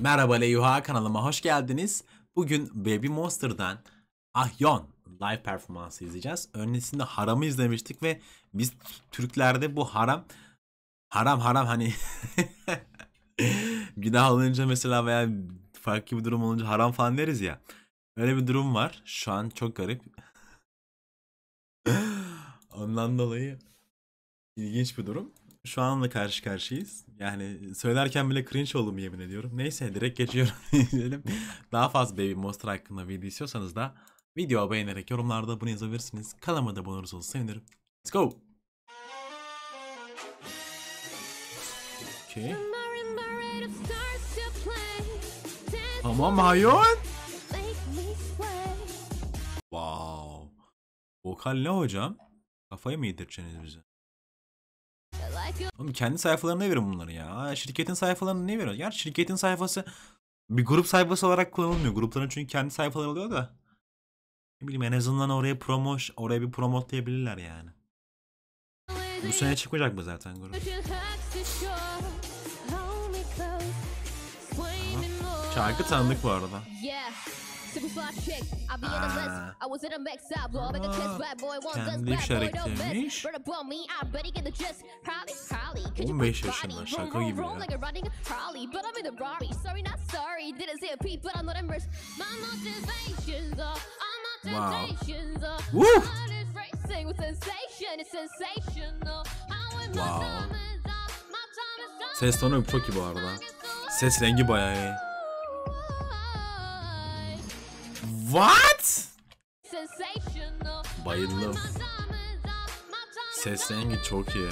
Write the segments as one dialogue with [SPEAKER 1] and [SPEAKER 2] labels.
[SPEAKER 1] Merhaba Leyuha kanalıma hoş geldiniz. Bugün Baby Monster'dan Ahyon live performansı izleyeceğiz. Öncesinde Haram'ı izlemiştik ve biz Türklerde bu haram haram haram hani günah olunca mesela veya farklı bir durum olunca haram falan deriz ya. Öyle bir durum var. Şu an çok garip. Ondan dolayı ilginç bir durum. Şu anla karşı karşıyayız. Yani söylerken bile cringe oldum yemin ediyorum. Neyse direkt geçiyorum. İzleyelim. Daha fazla Baby Monster hakkında video istiyorsanız da video beğenerek yorumlarda bunu yazabilirsiniz. Kanalıma da abone olursanız sevinirim. Let's go. Okay. Tamam Hayon. Wow. Vokal ne hocam? Kafayı mı yedireceksiniz bize? Oğlum kendi sayfalarına verin bunları ya. Şirketin sayfalarını ne veriyor? Gerçi şirketin sayfası bir grup sayfası olarak kullanılmıyor. Grupların çünkü kendi sayfaları oluyor da. Ne bileyim en azından oraya promoş, oraya bir promotlayabilirler yani. Bu sene çıkmayacak mı zaten grup? Şarkı tanıdık bu arada. Kendi şarkıymış. 15 yaşında şaka gibi ya. Wow. Woo! Wow. Ses tonu çok iyi bu arada. Ses rengi bayağı iyi. What? Bayıldım. Ses rengi çok iyi.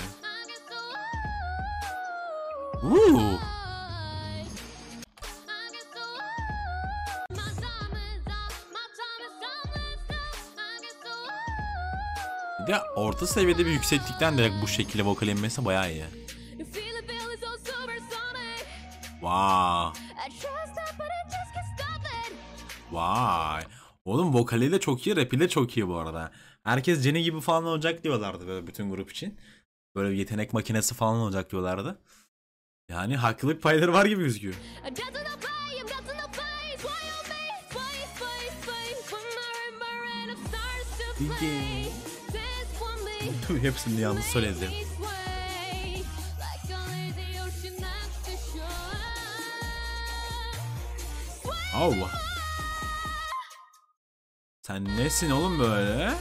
[SPEAKER 1] Woo! Bir de orta seviyede bir yükseklikten direkt bu şekilde vokal inmesi bayağı iyi. Wow. Vay. Oğlum vokali de çok iyi, rapi de çok iyi bu arada. Herkes Jenny gibi falan olacak diyorlardı böyle bütün grup için. Böyle bir yetenek makinesi falan olacak diyorlardı. Yani haklılık payları var gibi gözüküyor. Tüh hepsini yanlış söyledim. Allah. Sen nesin oğlum böyle?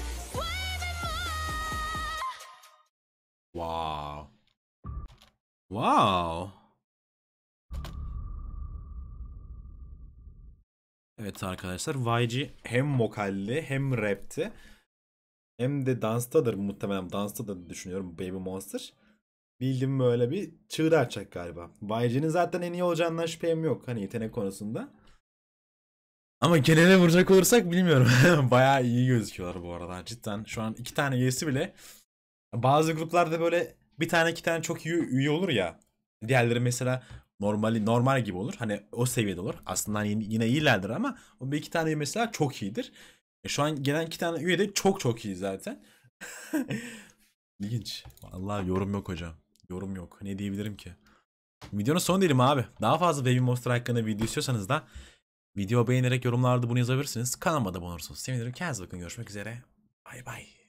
[SPEAKER 1] Wow. Wow. Evet arkadaşlar YG hem vokalli hem rapti hem de danstadır muhtemelen dansta da düşünüyorum Baby Monster. Bildim böyle bir çığır açacak galiba. YG'nin zaten en iyi olacağından şüphem yok hani yetenek konusunda. Ama genele vuracak olursak bilmiyorum. Bayağı iyi gözüküyorlar bu arada. Cidden şu an iki tane üyesi bile. Bazı gruplarda böyle bir tane iki tane çok iyi üye olur ya. Diğerleri mesela normali normal gibi olur. Hani o seviyede olur. Aslında yine, yine iyilerdir ama o bir iki tane üye mesela çok iyidir. E şu an gelen iki tane üye de çok çok iyi zaten. İlginç. Vallahi yorum yok hocam. Yorum yok. Ne diyebilirim ki? Videonun sonu değilim abi. Daha fazla Baby Monster hakkında video istiyorsanız da Video beğenerek yorumlarda bunu yazabilirsiniz. Kanalıma da abone olursanız sevinirim. Kendinize bakın. Görüşmek üzere. Bay bay.